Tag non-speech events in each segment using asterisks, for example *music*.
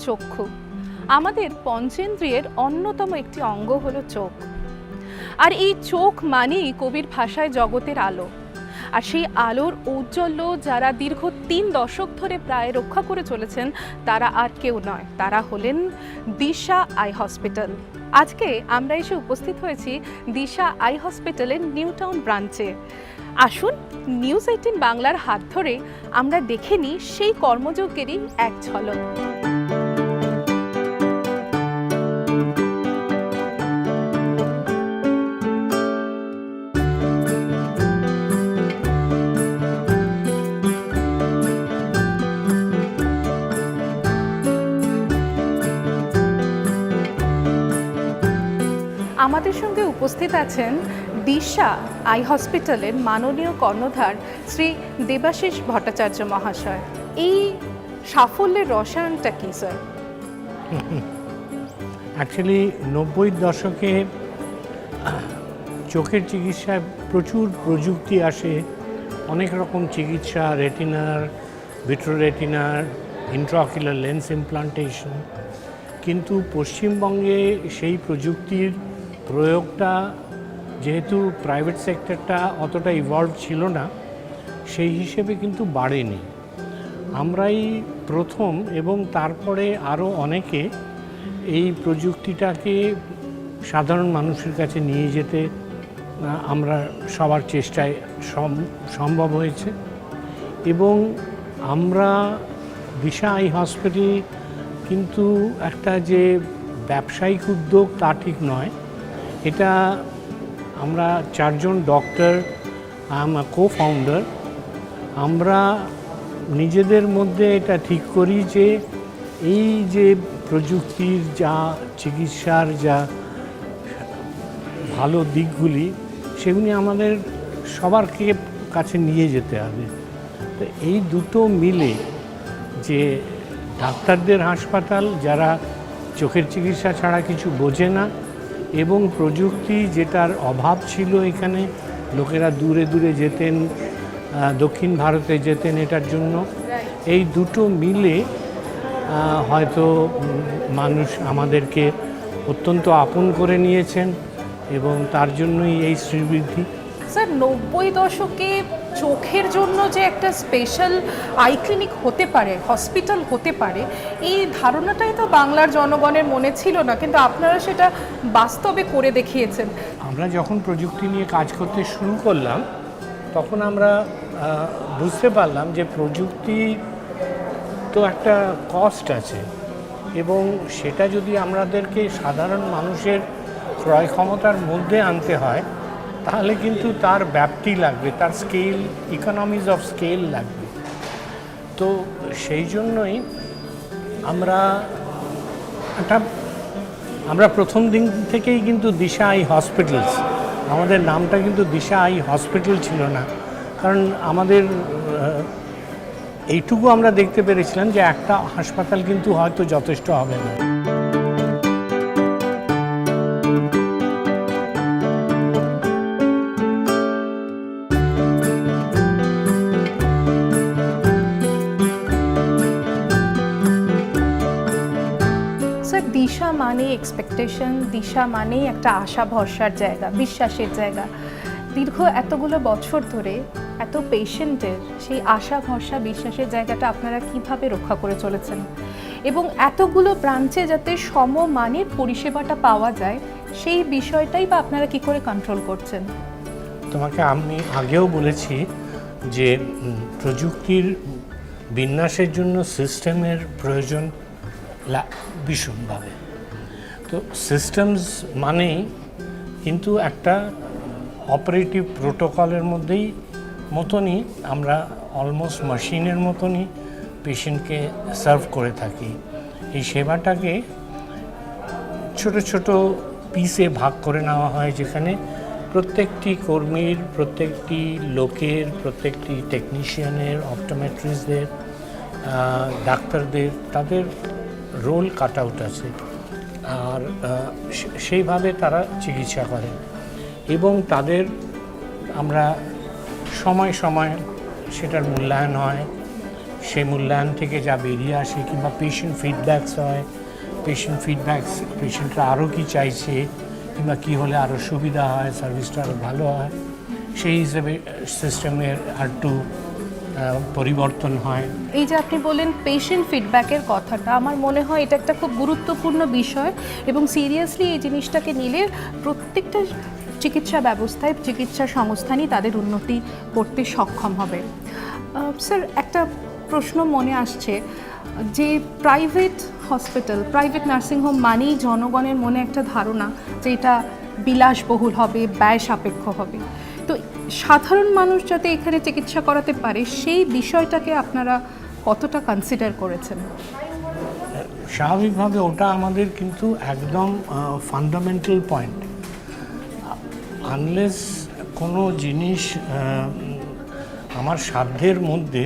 চক্ষু। আমাদের পঞ্চেন্দ্রিয়ের অন্যতম একটি অঙ্গ হলো চোখ। আর এই চোখ মানেই কবির ভাষায় জগতের আলো। আর সেই আলোর ঔজ্জ্বল্য যারা দীর্ঘ তিন দশক ধরে প্রায় রক্ষা করে চলেছেন, তারা আর কেউ নয়। তারা হলেন দিশা আই হসপিটাল। আজকে আমরা এসে উপস্থিত হয়েছি দিশা আই হসপিটালের নিউ টাউন ব্রাঞ্চে। আসুন, নিউজ এইটিন বাংলার হাত ধরে আমরা দেখে নিই সেই কর্মযজ্ঞেরই এক ঝলক। উপস্থিত আছেন দিশা আই হসপিটালের মাননীয় কর্ণধার শ্রী দেবাশিস ভট্টাচার্য মহাশয়। এই সাফল্যের রসায়নটা কী, স্যার? অ্যাকচুয়ালি নব্বই দশকে চোখের চিকিৎসায় প্রচুর প্রযুক্তি আসে। অনেক রকম চিকিৎসা, রেটিনার, ভিট্রোরেটিনার ইন্ট্রাকিলার লেন্স ইমপ্লান্টেশন কিন্তু পশ্চিমবঙ্গে সেই প্রযুক্তির প্রয়োগটা যেহেতু প্রাইভেট সেক্টরটা অতটা ইভলভ ছিল না, সেই হিসেবে কিন্তু বাড়েনি। আমরাই প্রথম এবং তারপরে আরও অনেকে এই প্রযুক্তিটাকে সাধারণ মানুষের কাছে নিয়ে যেতে আমরা সবার চেষ্টায় সম- সম্ভব হয়েছে। এবং আমরা দিশা আই হসপিটাল কিন্তু একটা যে ব্যবসায়িক উদ্যোগ তা ঠিক নয়। এটা আমরা চারজন ডক্টর আম কো ফাউন্ডার আমরা নিজেদের মধ্যে এটা ঠিক করি যে এই যে প্রযুক্তির যা চিকিৎসার যা ভালো দিকগুলি, সেগুলি আমাদের সবারকে কাছে নিয়ে যেতে হবে। তো এই দুটো মিলে যে ডাক্তারদের হাসপাতাল, যারা চোখের চিকিৎসা ছাড়া কিছু বোঝে না এবং প্রযুক্তি যেটার অভাব ছিল এখানে লোকেরা দূরে দূরে যেতেন দক্ষিণ ভারতে যেতেন এটার জন্য। এই দুটো মিলে হয়তো মানুষ আমাদেরকে অত্যন্ত আপন করে নিয়েছেন এবং তার জন্যই এই শ্রীবৃদ্ধি। স্যার, নব্বই দশকে চোখের জন্য যে একটা স্পেশাল আই ক্লিনিক হতে পারে হসপিটাল হতে পারে, এই ধারণাটাই তো বাংলার জনগণের মনে ছিল না, কিন্তু আপনারা সেটা বাস্তবে করে দেখিয়েছেন। আমরা যখন প্রযুক্তি নিয়ে কাজ করতে শুরু করলাম, তখন আমরা বুঝতে পারলাম যে প্রযুক্তি তো একটা কস্ট আছে এবং সেটা যদি আমাদেরকে সাধারণ মানুষের ক্রয় ক্ষমতার মধ্যে আনতে হয় তাহলে কিন্তু তার ব্যাপ্তি লাগবে, তার স্কেল ইকোনমিজ অফ স্কেল লাগবে। তো সেই জন্যই আমরা একটা, আমরা প্রথম দিন থেকেই কিন্তু দিশা আই হসপিটালস আমাদের নামটা কিন্তু দিশা আই হসপিটাল ছিল না। কারণ আমাদের এইটুকু আমরা দেখতে পেরেছিলাম যে একটা হাসপাতাল কিন্তু হয়তো যথেষ্ট হবে না। এক্সপেকটেশন দিশা মানেই একটা আশা ভরসার জায়গা, বিশ্বাসের জায়গা। দীর্ঘ এতগুলো বছর ধরে এত পেশেন্টের সেই আশা, ভরসা, বিশ্বাসের জায়গাটা আপনারা কীভাবে রক্ষা করে চলেছেন? এবং এতগুলো ব্রাঞ্চে যাতে সম সমমানের পরিষেবাটা পাওয়া যায়, সেই বিষয়টাই বা আপনারা কি করে কন্ট্রোল করছেন? তোমাকে আমি আগেও বলেছি যে প্রযুক্তির বিন্যাসের জন্য সিস্টেমের প্রয়োজন ভীষণভাবে। তো সিস্টেমস মানেই কিন্তু একটা অপারেটিভ প্রোটোকলের মধ্যেই মতনই আমরা অলমোস্ট মেশিনের মতনই পেশেন্টকে সার্ভ করে থাকি। এই সেবাটাকে ছোট ছোট পিসে ভাগ করে নেওয়া হয়, যেখানে প্রত্যেকটি কর্মীর, প্রত্যেকটি লোকের, প্রত্যেকটি টেকনিশিয়ানের অপটোমেট্রিস্টদের ডাক্তারদের তাদের রোল কাট আউট আছে। আর সেইভাবে তারা চিকিৎসা করেন। এবং তাদের আমরা সময় সময় সেটার মূল্যায়ন হয়। সেই মূল্যায়ন থেকে যা বেরিয়ে আসে কিংবা পেশেন্ট ফিডব্যাকস হয়। পেশেন্ট ফিডব্যাকস পেশেন্টরা আরও কি চাইছে কিংবা কী হলে আরও সুবিধা হয় সার্ভিসটা আরও ভালো হয়। সেই হিসেবে সিস্টেমের আর আহ, পরিবর্তন হয়। এই যে আপনি বললেন পেশেন্ট ফিডব্যাকের কথাটা, আমার মনে হয় এটা একটা খুব গুরুত্বপূর্ণ বিষয় এবং সিরিয়াসলি এই জিনিসটাকে নিলে প্রত্যেকটা চিকিৎসা ব্যবস্থায়, চিকিৎসা সংস্থানই তাদের উন্নতি করতে সক্ষম হবে। স্যার একটা প্রশ্ন মনে আসছে যে প্রাইভেট হসপিটাল প্রাইভেট নার্সিংহোম মানেই জনগণের মনে একটা ধারণা যে এটা বিলাসবহুল হবে, ব্যয় সাপেক্ষ হবে। সাধারণ মানুষ যাতে এখানে চিকিৎসা করাতে পারে, সেই বিষয়টাকে আপনারা কতটা কনসিডার করেছেন? স্বাভাবিকভাবে ওটা আমাদের কিন্তু একদম ফান্ডামেন্টাল পয়েন্ট আনলেস কোনো জিনিস আমার সাধ্যের মধ্যে,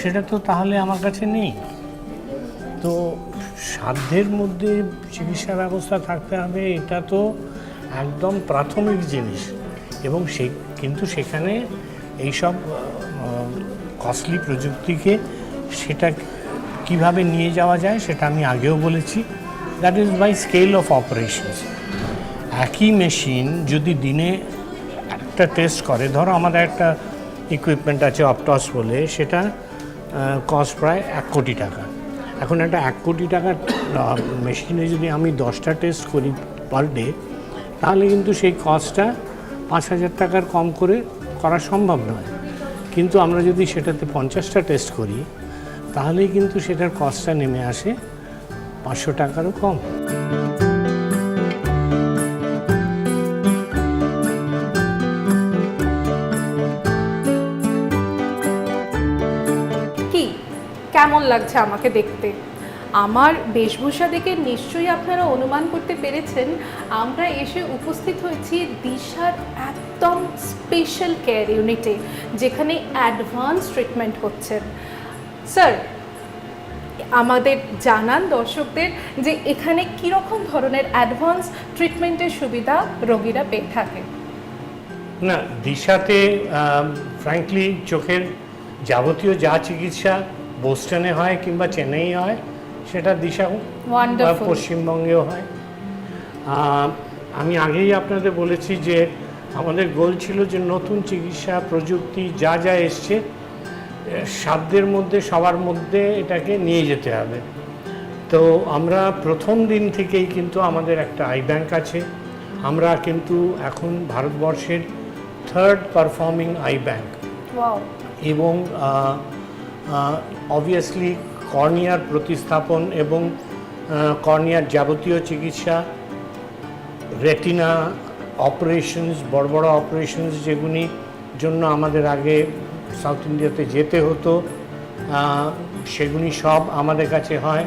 সেটা তো তাহলে আমার কাছে নেই। তো সাধ্যের মধ্যে চিকিৎসা ব্যবস্থা থাকতে হবে, এটা তো একদম প্রাথমিক জিনিস। এবং সে কিন্তু সেখানে এইসব কস্টলি প্রযুক্তিকে সেটা কীভাবে নিয়ে যাওয়া যায় সেটা আমি আগেও বলেছি। That is by scale of operations একই মেশিন যদি দিনে একটা টেস্ট করে, ধরো আমাদের একটা ইকুইপমেন্ট আছে অপটস বলে, সেটা কস্ট প্রায় এক কোটি টাকা। এখন একটা এক কোটি টাকার মেশিনে যদি আমি দশটা টেস্ট করি পার ডে তাহলে কিন্তু সেই কস্টটা পাঁচ হাজার টাকার কম করে করা সম্ভব নয়। কিন্তু আমরা যদি সেটাতে পঞ্চাশটা টেস্ট করি, তাহলেই কিন্তু সেটার কস্টটা নেমে আসে পাঁচশো টাকারও কম। কেমন লাগছে আমাকে দেখতে? আমার বেশভূষা দেখে নিশ্চয়ই আপনারা অনুমান করতে পেরেছেন, আমরা এসে উপস্থিত হয়েছি দিশার একদম স্পেশাল কেয়ার ইউনিটে যেখানে অ্যাডভান্স ট্রিটমেন্ট হচ্ছে স্যার আমাদের জানান দর্শকদের যে এখানে কীরকম ধরনের অ্যাডভান্স ট্রিটমেন্টের সুবিধা রোগীরা পেয়ে থাকে। না, দিশাতে ফ্র্যাঙ্কলি চোখের যাবতীয় যা চিকিৎসা বোস্টনে হয় কিংবা চেন্নাই হয় সেটা দিশা বা পশ্চিমবঙ্গেও হয়। আমি আগেই আপনাদের বলেছি যে আমাদের গোল ছিল যে নতুন চিকিৎসা প্রযুক্তি যা যা এসছে সাধ্যের মধ্যে সবার মধ্যে এটাকে নিয়ে যেতে হবে। তো আমরা প্রথম দিন থেকেই কিন্তু আমাদের একটা আই ব্যাংক আছে। আমরা কিন্তু এখন ভারতবর্ষের থার্ড পারফর্মিং আই ব্যাংক এবং অবভিয়াসলি কর্নিয়ার প্রতিস্থাপন এবং কর্নিয়ার যাবতীয় চিকিৎসা, রেটিনা অপারেশনস, বড় বড় অপারেশনস যেগুলি জন্য আমাদের আগে সাউথ ইন্ডিয়াতে যেতে হতো সেগুলি সব আমাদের কাছে হয়।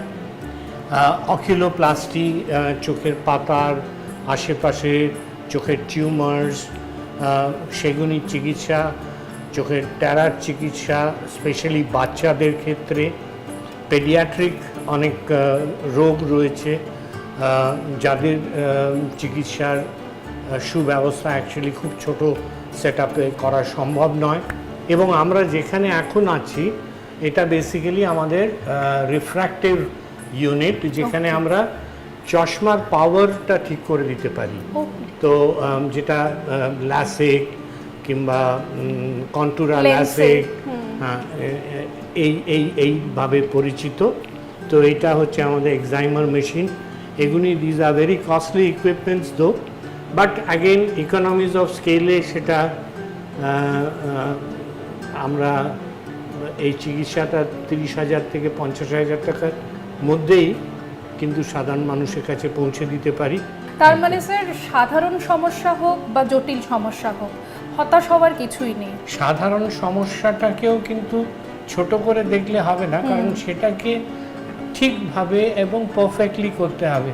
অকিলোপ্লাস্টি চোখের পাতার আশেপাশে চোখের টিউমার্স সেগুলির চিকিৎসা, চোখের ট্যারার চিকিৎসা, স্পেশালি বাচ্চাদের ক্ষেত্রে। পেডিয়াট্রিক অনেক রোগ রয়েছে যাদের চিকিৎসার সুব্যবস্থা অ্যাকচুয়ালি খুব ছোট সেট করা সম্ভব নয়। এবং আমরা যেখানে এখন আছি এটা বেসিক্যালি আমাদের রিফ্র্যাক্টিভ ইউনিট যেখানে আমরা চশমার পাওয়ারটা ঠিক করে দিতে পারি। তো যেটা ল্যাসেক কিংবা কন্টুরা ল্যাসেক হ্যাঁ এই এই এইভাবে পরিচিত। তো এটা হচ্ছে আমাদের এক্সাইমার মেশিন এগুলি these are very costly equipments though but again economies of স্কেলে সেটা আমরা এই চিকিৎসাটা তিরিশ হাজার থেকে পঞ্চাশ হাজার টাকার মধ্যেই কিন্তু সাধারণ মানুষের কাছে পৌঁছে দিতে পারি। তার মানে স্যার সাধারণ সমস্যা হোক বা জটিল সমস্যা হোক হতাশ হওয়ার কিছুই নেই। সাধারণ সমস্যাটাকেও কিন্তু ছোট করে দেখলে হবে না কারণ সেটাকে ঠিকভাবে এবং পারফেক্টলি করতে হবে।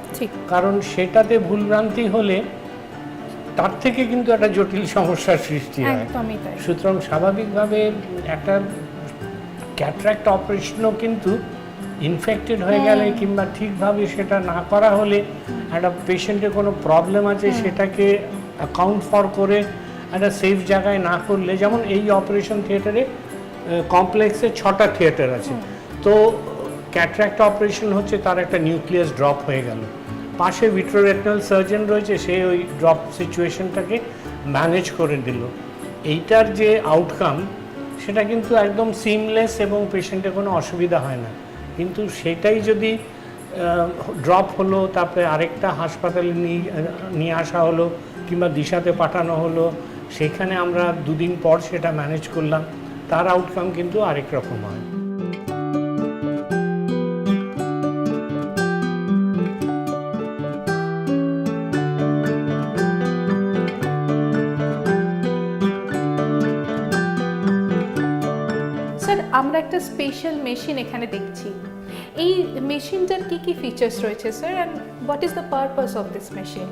কারণ সেটাতে ভুলভ্রান্তি হলে তার থেকে কিন্তু একটা জটিল সমস্যার সৃষ্টি হয়। সুতরাং স্বাভাবিকভাবে একটা ক্যাট্রাক্ট অপারেশনও কিন্তু ইনফেক্টেড হয়ে গেলে কিংবা ঠিকভাবে সেটা না করা হলে একটা পেশেন্টের কোনো প্রবলেম আছে সেটাকে অ্যাকাউন্ট ফর করে একটা সেফ জায়গায় না করলে যেমন এই অপারেশন থিয়েটারে কমপ্লেক্সে ছটা থিয়েটার আছে। তো ক্যাটরাক্ট অপারেশন হচ্ছে, তার একটা নিউক্লিয়াস ড্রপ হয়ে গেল। পাশে ভিট্রোরেটনাল সার্জন রয়েছে, সে ওই ড্রপ সিচুয়েশনটাকে ম্যানেজ করে দিল। এইটার যে আউটকাম সেটা কিন্তু একদম সিমলেস এবং পেশেন্টের কোনো অসুবিধা হয় না। কিন্তু সেটাই যদি ড্রপ হলো, তারপরে আরেকটা হাসপাতালে নিয়ে আসা হলো, কিংবা দিশাতে পাঠানো হলো, সেখানে আমরা দুদিন পর সেটা ম্যানেজ করলাম। তার আউটকাম কিন্তু আরেক রকম হয়। স্যার আমরা একটা স্পেশাল মেশিন এখানে দেখছি। এই মেশিনটার কি কি ফিচার্স রয়েছে sir and what is the purpose of this machine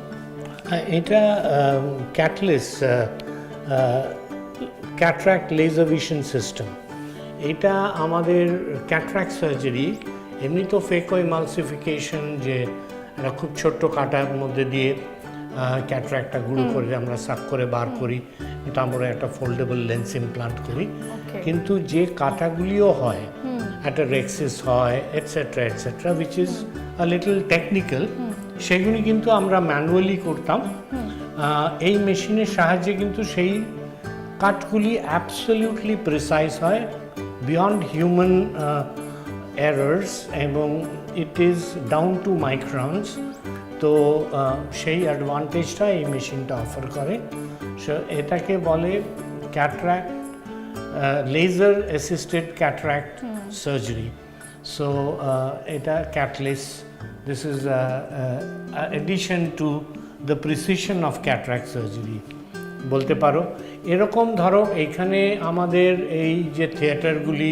uh, এটা Catalys cataract laser vision system এটা আমাদের ক্যাটরাক্ট সার্জারি এমনি তো ফেকো ইমালসিফিকেশন যে একটা খুব ছোট্ট কাটার মধ্যে দিয়ে ক্যাটরাক্টটা গুঁড়ো করে আমরা সাক করে বার করি। এটা আমরা একটা ফোল্ডেবল লেন্স ইমপ্লান্ট করি। কিন্তু যে কাটাগুলিও হয় একটা রেক্সিস হয় etcetera etcetera which is a little technical সেগুলি কিন্তু আমরা ম্যানুয়ালি করতাম। এই মেশিনের সাহায্যে কিন্তু সেই কাটগুলি অ্যাবসলিউটলি প্রিসাইজ হয় বিয়ন্ড হিউম্যান এরার্স এবং it is down to microns তো সেই অ্যাডভান্টেজটা এই মেশিনটা অফার করে। সো এটাকে বলে cataract laser assisted cataract surgery so এটা Catalys this is addition to the precision of cataract surgery বলতে পারো। এরকম ধরো এখানে আমাদের এই যে থিয়েটারগুলি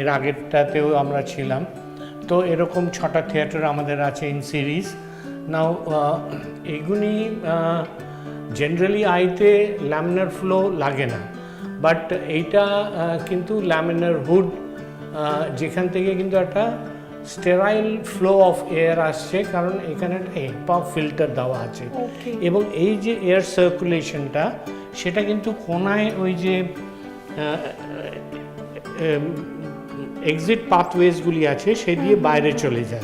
এর আগেরটাতেও আমরা ছিলাম। তো এরকম ছটা থিয়েটার আমাদের আছে ইন সিরিজ। নাও এগুলি জেনারেলি আইতে ল্যামিনার ফ্লো লাগে না। বাট এইটা কিন্তু ল্যামিনার হুড যেখান থেকে কিন্তু একটা স্টেরাইল ফ্লো অফ এয়ার আসছে কারণ এখানে একটা হেপা ফিল্টার দেওয়া আছে। এবং এই যে এয়ার সার্কুলেশনটা সেটা কিন্তু কোনায় ওই যে এক্সিট পাথওয়েজগুলি আছে সে দিয়ে বাইরে চলে যায়।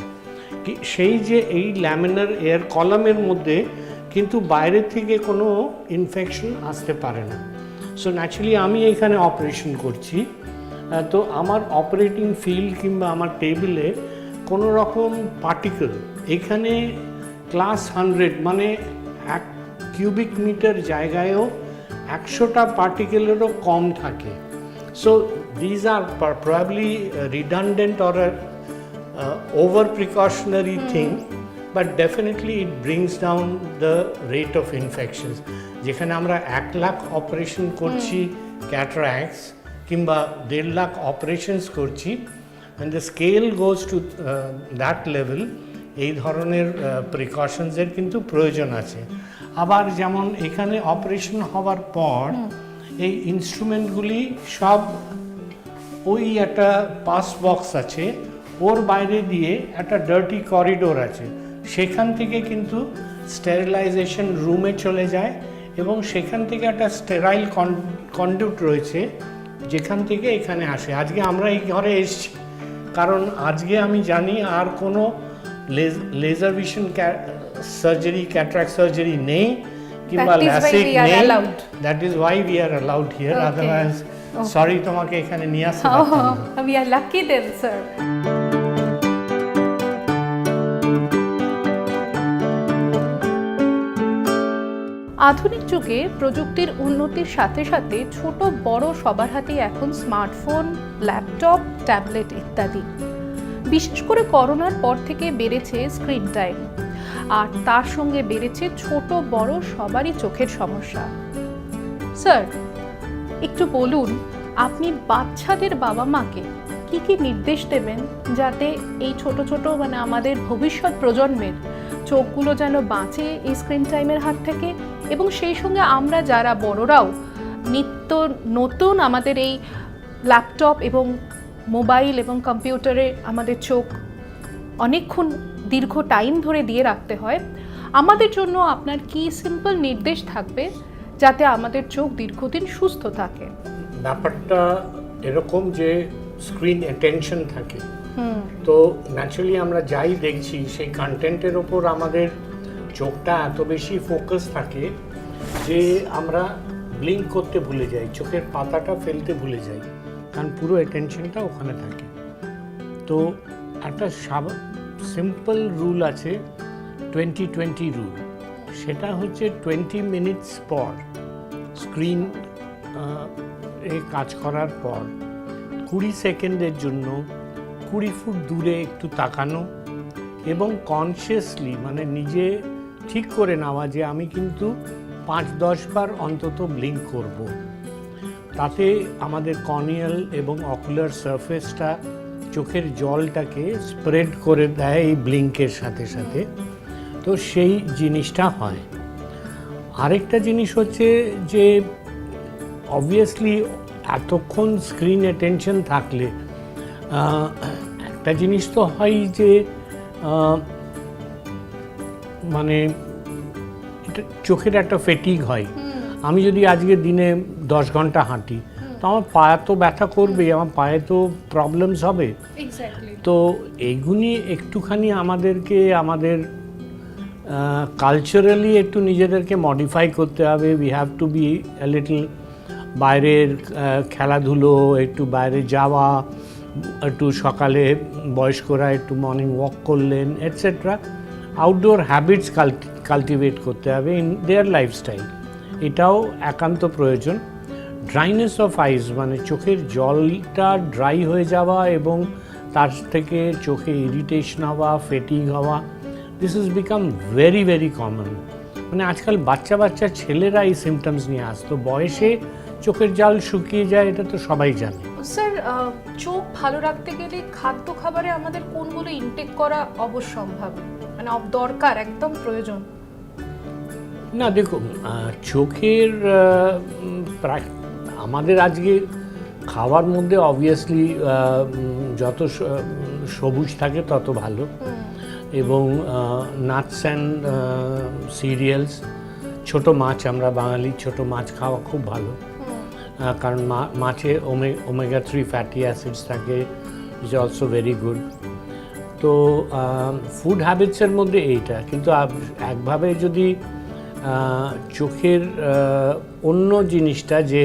কি- সেই যে এই ল্যামিনার এয়ার কলামের মধ্যে কিন্তু বাইরে থেকে কোনো ইনফেকশন আসতে পারে না। সো ন্যাচুরালি আমি এখানে অপারেশন করছি। তো আমার অপারেটিং ফিল্ড কিংবা আমার টেবিলে কোনো রকম পার্টিকেল এখানে ক্লাস হান্ড্রেড মানে এক কিউবিক মিটার জায়গায়ও একশোটা পার্টিকেলেরও কম থাকে। So these are probably redundant or over precautionary thing but definitely it brings down the rate of infections যেখানে আমরা এক লাখ অপারেশন করছি ক্যাটরাক্স কিংবা দেড় লাখ অপারেশনস করছি the scale goes to uh, that level এই ধরনের প্রিকশনসের কিন্তু প্রয়োজন আছে। আবার যেমন এখানে অপারেশন হওয়ার পর এই ইনস্ট্রুমেন্টগুলি সব ওই একটা পাস বক্স আছে ওর বাইরে দিয়ে একটা ডার্টি করিডোর আছে। সেখান থেকে কিন্তু স্টেরিলাইজেশন রুমে চলে যায় এবং সেখান থেকে একটা স্টেরাইল কন্ডুট রয়েছে যেখান থেকে এখানে আসে। আজকে আমরা এই ঘরে এসছি। কারণ আজকে আমি জানি আর কোনো laser vision surgery cataract surgery নেই কিংবা ল্যাসিক নেই। That is why we are allowed here. Otherwise sorry তোমাকে এখানে নিয়ে আসতে Oh, পারতাম না। *laughs* we are lucky then, আধুনিক যুগে প্রযুক্তির উন্নতির সাথে সাথে ছোট বড় সবার হাতেই এখন স্মার্টফোন, ল্যাপটপ, ট্যাবলেট ইত্যাদি। বিশেষ করে করোনার পর থেকে বেড়েছে স্ক্রিন টাইম। আর তার সঙ্গে বেড়েছে ছোট বড় সবারই চোখের সমস্যা। স্যার, একটু বলুন, আপনি বাচ্চাদের বাবা মাকে কি কি নির্দেশ দেবেন যাতে এই ছোট ছোট মানে আমাদের ভবিষ্যৎ প্রজন্মের চোখগুলো যেন বাঁচে এই স্ক্রিন টাইমের হাত থেকে? এবং সেই সঙ্গে আমরা যারা বড়রাও নিত্য নতুন আমাদের এই ল্যাপটপ এবং মোবাইল এবং কম্পিউটারে আমাদের চোখ অনেকক্ষণ দীর্ঘ টাইম ধরে দিয়ে রাখতে হয় আমাদের জন্য আপনার কি সিম্পল নির্দেশ থাকবে যাতে আমাদের চোখ দীর্ঘদিন সুস্থ থাকে? ব্যাপারটা এরকম যে স্ক্রিন অ্যাটেনশন থাকে। হুম। তো ন্যাচারালি আমরা যাই দেখছি সেই কন্টেন্টের ওপর আমাদের চোখটা এত বেশি ফোকাস থাকে যে আমরা ব্লিঙ্ক করতে ভুলে যাই, চোখের পাতাটা ফেলতে ভুলে যাই, কারণ পুরো অ্যাটেনশনটা ওখানে থাকে। তো একটা সিম্পল রুল আছে টোয়েন্টি টোয়েন্টি রুল সেটা হচ্ছে টোয়েন্টি মিনিটস পর স্ক্রিন এ কাজ করার পর কুড়ি সেকেন্ডের জন্য কুড়ি ফুট দূরে একটু তাকানো এবং কনসিয়াসলি মানে নিজে ঠিক করে নেওয়া যে আমি কিন্তু পাঁচ দশ বার অন্তত ব্লিঙ্ক করব। তাতে আমাদের কর্নিয়াল এবং অকুলার সারফেসটা, চোখের জলটাকে স্প্রেড করে দেয় এই ব্লিঙ্কের সাথে সাথে তো সেই জিনিসটা হয় আরেকটা জিনিস হচ্ছে যে অবভিয়াসলি এতক্ষণ স্ক্রিন অ্যাটেনশন থাকলে একটা জিনিস তো হয় যে মানে এটা চোখের একটা ফেটিক হয়। আমি যদি আজকে দিনে দশ ঘণ্টা হাঁটি তো আমার পায়ে তো ব্যথা করবেই আমার পায়ে তো প্রবলেমস হবে। তো এইগুলি একটুখানি আমাদেরকে আমাদের কালচারালি একটু নিজেদেরকে মডিফাই করতে হবে। We have to be little বাইরের খেলাধুলো একটু বাইরে যাওয়া একটু সকালে বয়স্করা একটু মর্নিং ওয়াক করলেন এটসেট্রা আউটডোর হ্যাবিটস কাল্টিভেট করতে হবে ইন দেয়ার লাইফস্টাইল এটাও একান্ত প্রয়োজন। ড্রাইনেস অফ আইস মানে চোখের জলটা ড্রাই হয়ে যাওয়া এবং তার থেকে চোখে ইরিটেশন হওয়া ফেটিং হওয়া this is become very very common মানে আজকাল বাচ্চা বাচ্চা ছেলেরা এই সিমটমস নিয়ে আসতো। বয়সে চোখের জাল শুকিয়ে যায়, এটা তো সবাই জানে। স্যার চোখ ভালো রাখতে গেলে খাদ্য খাবারে আমাদের কোনগুলো ইনটেক করা অবশ্যম্ভাব মানে দরকার একদম প্রয়োজন। না দেখুন চোখের প্রায় আমাদের আজকে খাওয়ার মধ্যে অবভিয়াসলি যত সবুজ থাকে তত ভালো। এবং নাটস অ্যান্ড সিরিয়ালস ছোট মাছ আমরা বাঙালি ছোট মাছ খাওয়া খুব ভালো। কারণ মাছে ওমে ওমেগা থ্রি ফ্যাটি অ্যাসিডস থাকে ইজ অলসো ভেরি গুড তো ফুড হ্যাবিটসের মধ্যে এইটা। কিন্তু একভাবে যদি চোখের অন্য জিনিসটা যে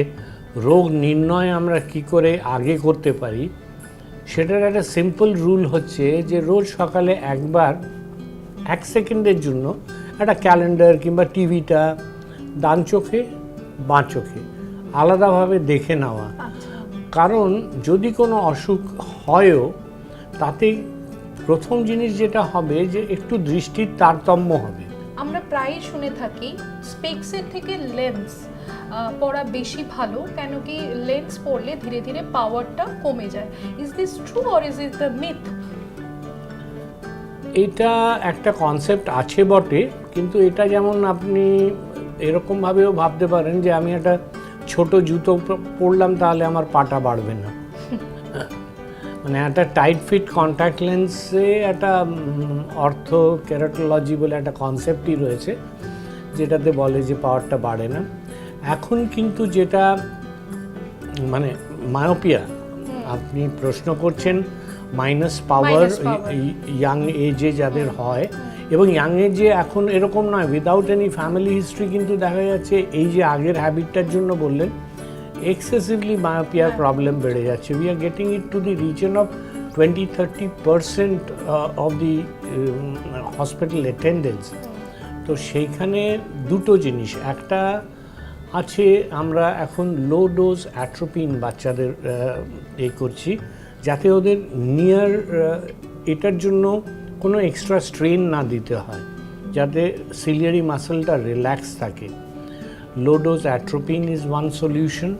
রোগ নির্ণয় আমরা কি করে আগে করতে পারি সেটার একটা সিম্পল রুল হচ্ছে যে রোজ সকালে একবার এক সেকেন্ডের জন্য একটা ক্যালেন্ডার কিংবা টিভিটা ডান চোখে বাঁ চোখে আলাদাভাবে দেখে নেওয়া। আচ্ছা। কারণ যদি কোনো অসুখ হয়ও তাতে প্রথম জিনিস যেটা হবে যে একটু দৃষ্টির তারতম্য হবে। আমরা প্রায়ই শুনে থাকি স্পেক্সের থেকে লেন্স পড়া বেশি ভালো কেন কি লেন্স পড়লে ধীরে ধীরে পাওয়ারটা কমে যায়। Is this true or is it the myth এটা একটা কনসেপ্ট আছে বটে কিন্তু এটা যেমন আপনি এরকমভাবেও ভাবতে পারেন যে আমি একটা ছোট জুতো পরলাম তাহলে আমার পাটা বাড়বে না। *laughs* মানে একটা টাইট ফিট কন্ট্যাক্ট লেন্সে একটা অর্থ ক্যারাটোলজি বলে একটা কনসেপ্টই রয়েছে যেটাতে বলে যে পাওয়ারটা বাড়ে না। এখন কিন্তু যেটা মানে মায়োপিয়া আপনি প্রশ্ন করছেন মাইনাস পাওয়ার ইয়াং এজে যাদের হয় এবং ইয়াং এজে এখন এরকম নয় উইদাউট এনি ফ্যামিলি হিস্ট্রি কিন্তু দেখা যাচ্ছে এই যে আগের হ্যাবিটটার জন্য বললেন এক্সেসিভলি মায়োপিয়ার প্রবলেম বেড়ে যাচ্ছে। We are getting it to the reason of twenty thirty percent of the hospital attendance তো সেইখানে দুটো জিনিস। একটা আছে আমরা এখন লো ডোজ অ্যাট্রোপিন বাচ্চাদের আহ, এ করছি যাতে ওদের নিয়ার এটার জন্য কোনো এক্সট্রা স্ট্রেন না দিতে হয় যাতে সিলিয়ারি মাসেলটা রিল্যাক্স থাকে। low dose atropine is one solution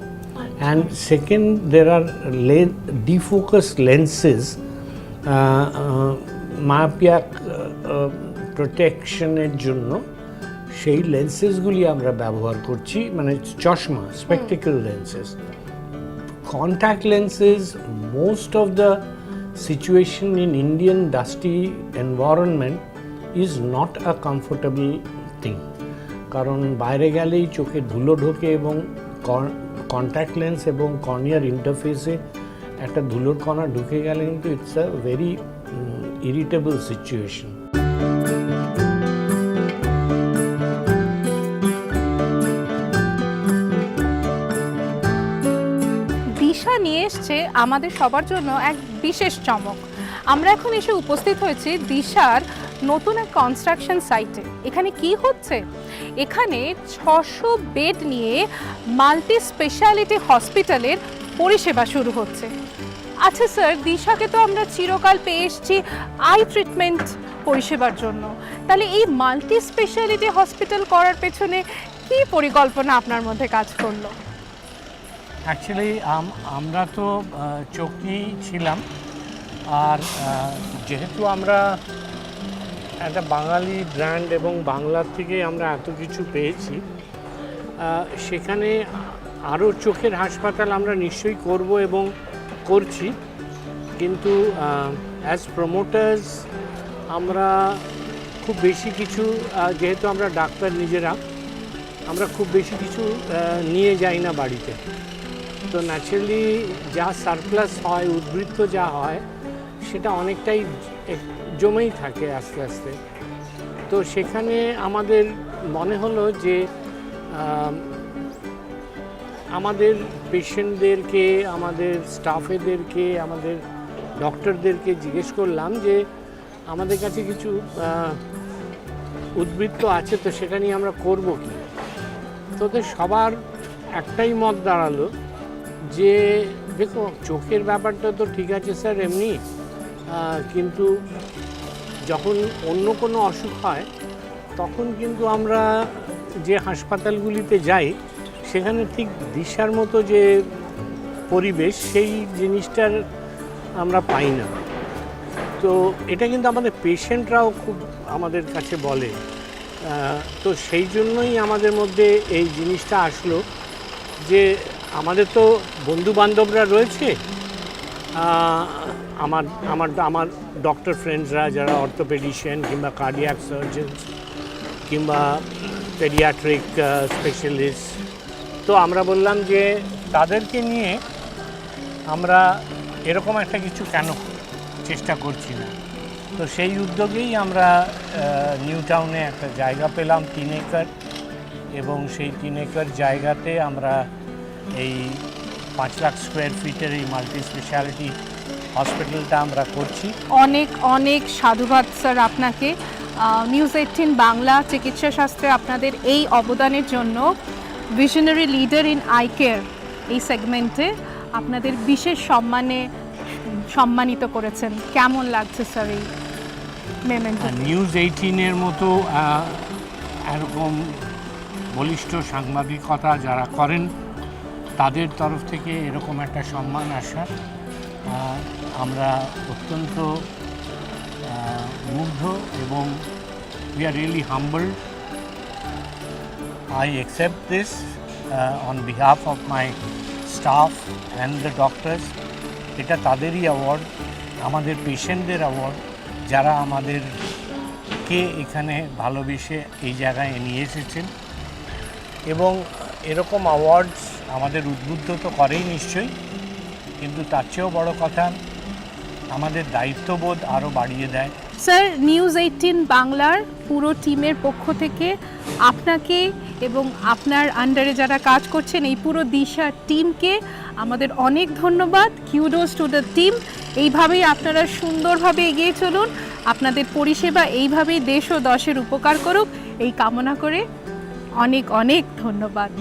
and second there are le- defocused lenses uh, uh, myopia প্রোটেকশনের জন্য সেই লেন্সেসগুলি আমরা ব্যবহার করছি মানে চশমা spectacle lenses contact lenses most of the situation in indian dusty environment is not a comfortable thing কারণ বাইরে গেলেই চোখে ধুলো ঢোকে এবং কন্ট্যাক্ট লেন্স এবং কর্নিয়ার ইন্টারফেসে একটা ধুলোর কণা ঢুকে গেলে কিন্তু it's a very irritable situation Disha নিয়ে এসছে আমাদের সবার জন্য এক বিশেষ চমক। আমরা এখন এসে উপস্থিত হয়েছি দিশার নতুন এক কনস্ট্রাকশন সাইটে এখানে কি হচ্ছে? এখানে ছশো বেড নিয়ে মাল্টি স্পেশালিটি হসপিটালের পরিষেবা শুরু হচ্ছে। আচ্ছা স্যার, দিশাকে তো আমরা চিরকাল পেয়ে এসেছি আই ট্রিটমেন্ট পরিষেবার জন্য। তাহলে এই মাল্টি স্পেশালিটি হসপিটাল করার পেছনে কি পরিকল্পনা আপনার মধ্যে কাজ করল? অ্যাকচুয়ালি আমরা তো নিয়েই ছিলাম। আর যেহেতু আমরা একটা বাঙালি ব্র্যান্ড এবং বাংলার থেকে আমরা এত কিছু পেয়েছি। সেখানে আরও চোখের হাসপাতাল আমরা নিশ্চয়ই করব এবং করছি। কিন্তু অ্যাজ প্রমোটার্স আমরা খুব বেশি কিছু যেহেতু আমরা ডাক্তার নিজেরা, আমরা খুব বেশি কিছু নিয়ে যাই না বাড়িতে। তো ন্যাচারালি যা সারপ্লাস হয়, উদ্বৃত্ত যা হয়, সেটা অনেকটাই জমেই থাকে আস্তে আস্তে। তো সেখানে আমাদের মনে হলো যে আমাদের পেশেন্টদেরকে, আমাদের স্টাফেদেরকে, আমাদের ডক্টরদেরকে জিজ্ঞেস করলাম যে, আমাদের কাছে কিছু উদ্বৃত্ত আছে তো সেটা নিয়ে আমরা করব কি? তোদের সবার একটাই মত দাঁড়াল যে, দেখো, চোখের ব্যাপারটা তো ঠিক আছে স্যার, এমনি কিন্তু যখন অন্য কোনো অসুখ হয়, তখন কিন্তু আমরা যে হাসপাতালগুলিতে যাই, সেখানে ঠিক দিশার মতো যে পরিবেশ, সেই জিনিসটার আমরা পাই না। তো এটা কিন্তু আমাদের পেশেন্টরাও খুব আমাদের কাছে বলে। তো সেই জন্যই আমাদের মধ্যে এই জিনিসটা আসলো যে আমাদের তো বন্ধু বান্ধবরা রয়েছে আমার আমার আমার ডক্টর ফ্রেন্ডসরা যারা অর্থোপেডিশিয়ান কিংবা কার্ডিয়াক সার্জনস কিংবা পেডিয়াট্রিক স্পেশালিস্ট তো আমরা বললাম যে তাদেরকে নিয়ে আমরা এরকম একটা কিছু কেন চেষ্টা করছি না? তো সেই উদ্যোগেই আমরা নিউ টাউনে একটা জায়গা পেলাম, তিন একর এবং সেই তিন একর জায়গাতে আমরা এই পাঁচ লাখ স্কোয়ার ফিটের এই মাল্টি স্পেশালিটি হসপিটালটা আমরা করছি। অনেক অনেক সাধুবাদ স্যার আপনাকে। নিউজ এইটিন বাংলা চিকিৎসা শাস্ত্রে আপনাদের এই অবদানের জন্য visionary leader in eye care এই সেগমেন্টে আপনাদের বিশেষ সম্মানে সম্মানিত করেছেন। কেমন লাগছে স্যার এই মেমেন্ট নিউজ এইটিনের মতো এরকম বলিষ্ঠ সাংবাদিকতা যারা করেন তাদের তরফ থেকে এরকম একটা সম্মান আসা। আমরা অত্যন্ত মুগ্ধ এবং we are really humble I accept this on behalf of my staff and the doctors এটা তাদেরই অ্যাওয়ার্ড আমাদের পেশেন্টদের অ্যাওয়ার্ড যারা আমাদেরকে এখানে ভালোবেসে এই জায়গায় নিয়ে এসেছেন। এবং এরকম অ্যাওয়ার্ডস আমাদের উদ্বুদ্ধ তো করেই নিশ্চয়ই, কিন্তু তার চেয়েও বড় কথা আমাদের দায়িত্ববোধ আরও বাড়িয়ে দেয়। স্যার নিউজ এইটিন বাংলার পুরো টিমের পক্ষ থেকে আপনাকে এবং আপনার আন্ডারে যারা কাজ করছেন, এই পুরো দিশা টিমকে আমাদের অনেক ধন্যবাদ। কিউডোস টু দ্য টিম এইভাবেই আপনারা সুন্দরভাবে এগিয়ে চলুন। আপনাদের পরিষেবা এইভাবেই দেশ ও দশের উপকার করুক। এই কামনা করে অনেক অনেক ধন্যবাদ।